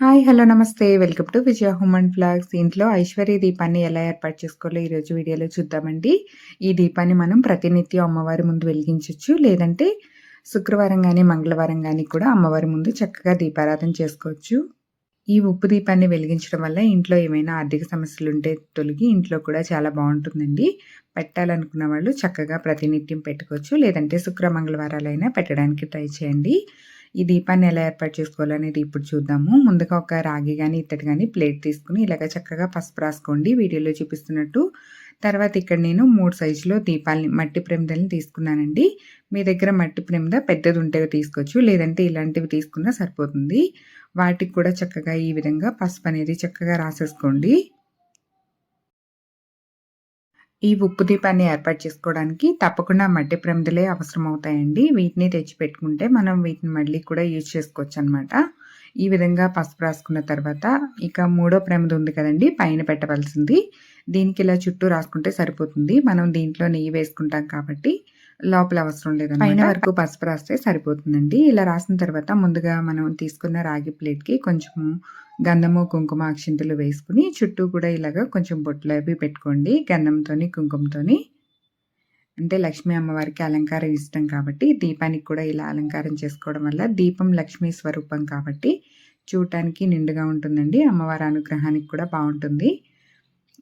Hi hello నమస్తే. Welcome to Vijaya human flags ఇంట్లో ఐశ్వర్య దీపాన్ని ఎలా ఏర్పాటు చేసుకోవాలో ఈరోజు వీడియోలో చూద్దామండి. ఈ దీపాన్ని మనం ప్రతినిత్యం అమ్మవారి ముందు వెలిగించవచ్చు లేదంటే శుక్రవారం కానీ మంగళవారం కానీ కూడా అమ్మవారి ముందు చక్కగా దీపారాధన చేసుకోవచ్చు. ఈ ఉప్పు దీపాన్ని వెలిగించడం వల్ల ఇంట్లో ఏమైనా ఆర్థిక సమస్యలు ఉంటే తొలగి ఇంట్లో కూడా చాలా బాగుంటుందండి. పెట్టాలనుకున్న వాళ్ళు చక్కగా ప్రతినిత్యం పెట్టుకోవచ్చు. లేదంటే శుక్ర మంగళవారాలైనా పెట్టడానికి ట్రై చేయండి. ఈ దీపాన్ని ఎలా ఏర్పాటు చేసుకోవాలనేది ఇప్పుడు చూద్దాము. ముందుగా ఒక రాగి కానీ ఇత్తడి కానీ ప్లేట్ తీసుకుని ఇలాగ చక్కగా పసుపు రాసుకోండి. వీడియోలో చూపిస్తున్నట్టు తర్వాత ఇక్కడ నేను మూడు సైజులో దీపాలని మట్టి ప్రేమిదల్ని తీసుకున్నానండి. మీ దగ్గర మట్టి ప్రేమిద పెద్దది ఉంటే తీసుకోవచ్చు లేదంటే ఇలాంటివి తీసుకున్నా సరిపోతుంది. వాటికి కూడా చక్కగా ఈ విధంగా పసుపు అనేది చక్కగా రాసేసుకోండి. ఈ ఉప్పు దీపాన్ని ఏర్పాటు చేసుకోవడానికి తప్పకుండా మట్టి ప్రమిదలే అవసరం అవుతాయండి వీటిని తెచ్చి పెట్టుకుంటే మనం వీటిని మళ్ళీ కూడా యూజ్ చేసుకోవచ్చు అనమాట ఈ విధంగా పసుపు రాసుకున్న తర్వాత ఇక మూడో ప్రమిద ఉంది కదండి పైన పెట్టవలసింది. దీనికి ఇలా చుట్టూ రాసుకుంటే సరిపోతుంది. మనం దీంట్లో నెయ్యి వేసుకుంటాం కాబట్టి లోపల అవసరం లేదు పైన వరకు పసుపు రాస్తే సరిపోతుందండి. ఇలా రాసిన తర్వాత ముందుగా మనం తీసుకున్న రాగి ప్లేట్కి కొంచెము గంధము కుంకుమ అక్షింతలు వేసుకుని చుట్టూ కూడా ఇలాగ కొంచెం బొట్లు అవి పెట్టుకోండి. గంధంతో కుంకుమతో అంటే లక్ష్మీ అమ్మవారికి అలంకారం ఇష్టం కాబట్టి దీపానికి కూడా ఇలా అలంకారం చేసుకోవడం వల్ల దీపం లక్ష్మీ స్వరూపం కాబట్టి చూడటానికి నిండుగా ఉంటుందండి. అమ్మవారి అనుగ్రహానికి కూడా బాగుంటుంది.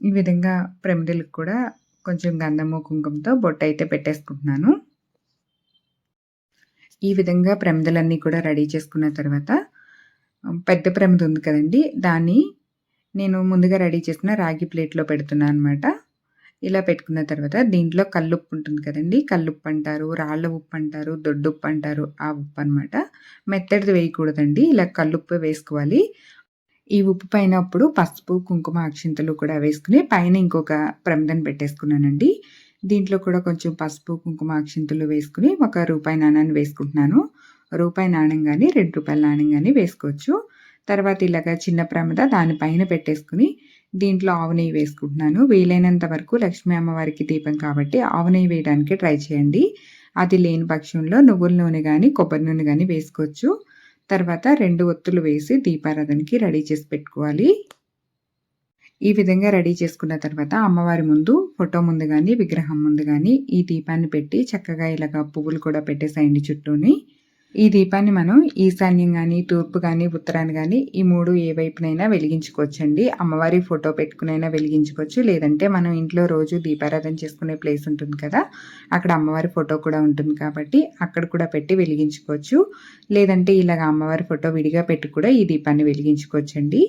ఈ విధంగా ప్రమిదలకు కూడా కొంచెం గంధము కుంకుమతో బొట్టు అయితే పెట్టేసుకుంటున్నాను. ఈ విధంగా ప్రమిదలన్నీ కూడా రెడీ చేసుకున్న తర్వాత పెద్ద ప్రమిద ఉంది కదండి దాన్ని నేను ముందుగా రెడీ చేసిన రాగి ప్లేట్లో పెడుతున్నాను అనమాట ఇలా పెట్టుకున్న తర్వాత దీంట్లో కల్లుప్పు ఉంటుంది కదండి కల్లుప్పు అంటారు రాళ్ళ ఉప్పు అంటారు దొడ్డుప్పు అంటారు ఆ ఉప్పు అనమాట మెత్తడిది వేయకూడదండి ఇలా కల్లుప్పు వేసుకోవాలి. ఈ ఉప్పు పైన అప్పుడు పసుపు కుంకుమ అక్షింతలు కూడా వేసుకుని పైన ఇంకొక ప్రమిదను పెట్టేసుకున్నానండి. దీంట్లో కూడా కొంచెం పసుపు కుంకుమ అక్షింతలు వేసుకుని ఒక రూపాయి నాణాన్ని వేసుకుంటున్నాను. రూపాయి నాణ్యం కానీ రెండు రూపాయల నాణ్యం కానీ వేసుకోవచ్చు. తర్వాత ఇలాగ చిన్న ప్రమిద దానిపైన పెట్టేసుకుని దీంట్లో ఆవు నెయ్యి వేసుకుంటున్నాను. వీలైనంత వరకు లక్ష్మీ అమ్మవారికి దీపం కాబట్టి ఆవు నెయ్యి వేయడానికి ట్రై చేయండి. అది లేని పక్షంలో నువ్వుల నూనె కానీ కొబ్బరి నూనె కానీ వేసుకోవచ్చు. తర్వాత రెండు ఒత్తులు వేసి దీపారాధనకి రెడీ చేసి పెట్టుకోవాలి. ఈ విధంగా రెడీ చేసుకున్న తర్వాత అమ్మవారి ముందు ఫోటో ముందు కానీ విగ్రహం ముందు కానీ ఈ దీపాన్ని పెట్టి చక్కగా ఇలాగ పువ్వులు కూడా పెట్టేసేయండి చుట్టూని. ఈ దీపాన్ని మనం ఈశాన్యం కానీ తూర్పు కానీ ఉత్తరాన్ని కానీ ఈ మూడు ఏ వైపునైనా వెలిగించుకోవచ్చండి. అమ్మవారి ఫోటో పెట్టుకునైనా వెలిగించుకోవచ్చు. లేదంటే మనం ఇంట్లో రోజు దీపారాధన చేసుకునే ప్లేస్ ఉంటుంది కదా అక్కడ అమ్మవారి ఫోటో కూడా ఉంటుంది కాబట్టి అక్కడ కూడా పెట్టి వెలిగించుకోవచ్చు. లేదంటే ఇలాగ అమ్మవారి ఫోటో విడిగా పెట్టి కూడా ఈ దీపాన్ని వెలిగించుకోవచ్చండి.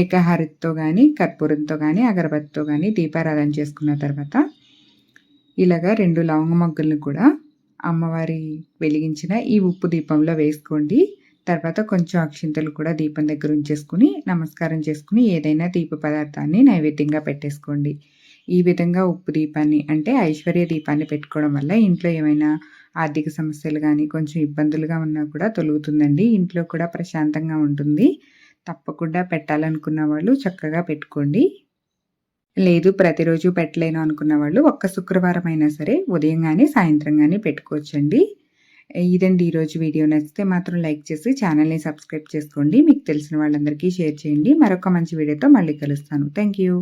ఏకహారతితో కానీ కర్పూరంతో కానీ అగరబత్తితో కానీ దీపారాధన చేసుకున్న తర్వాత ఇలాగా రెండు లవంగ మొగ్గలను కూడా అమ్మవారి వెలిగించిన ఈ ఉప్పు దీపంలో వేసుకోండి. తర్వాత కొంచెం అక్షింతలు కూడా దీపం దగ్గర ఉంచేసుకుని నమస్కారం చేసుకుని ఏదైనా దీప పదార్థాన్ని నైవేద్యంగా పెట్టేసుకోండి. ఈ విధంగా ఉప్పు దీపాన్ని అంటే ఐశ్వర్య దీపాన్ని పెట్టుకోవడం వల్ల ఇంట్లో ఏమైనా ఆర్థిక సమస్యలు కానీ కొంచెం ఇబ్బందులుగా ఉన్నా కూడా తొలుగుతుందండి. ఇంట్లో కూడా ప్రశాంతంగా ఉంటుంది. తప్పకుండా పెట్టాలనుకున్న వాళ్ళు చక్కగా పెట్టుకోండి. లేదు ప్రతిరోజు పెట్టలేను అనుకున్న వాళ్ళు ఒక్క శుక్రవారం అయినా సరే ఉదయం కానీ సాయంత్రం కానీ పెట్టుకోవచ్చండి. ఇదండి ఈరోజు వీడియో. నచ్చితే మాత్రం లైక్ చేసి ఛానల్ని సబ్స్క్రైబ్ చేసుకోండి. మీకు తెలిసిన వాళ్ళందరికీ షేర్ చేయండి. మరొక మంచి వీడియోతో మళ్ళీ కలుస్తాను. Thank you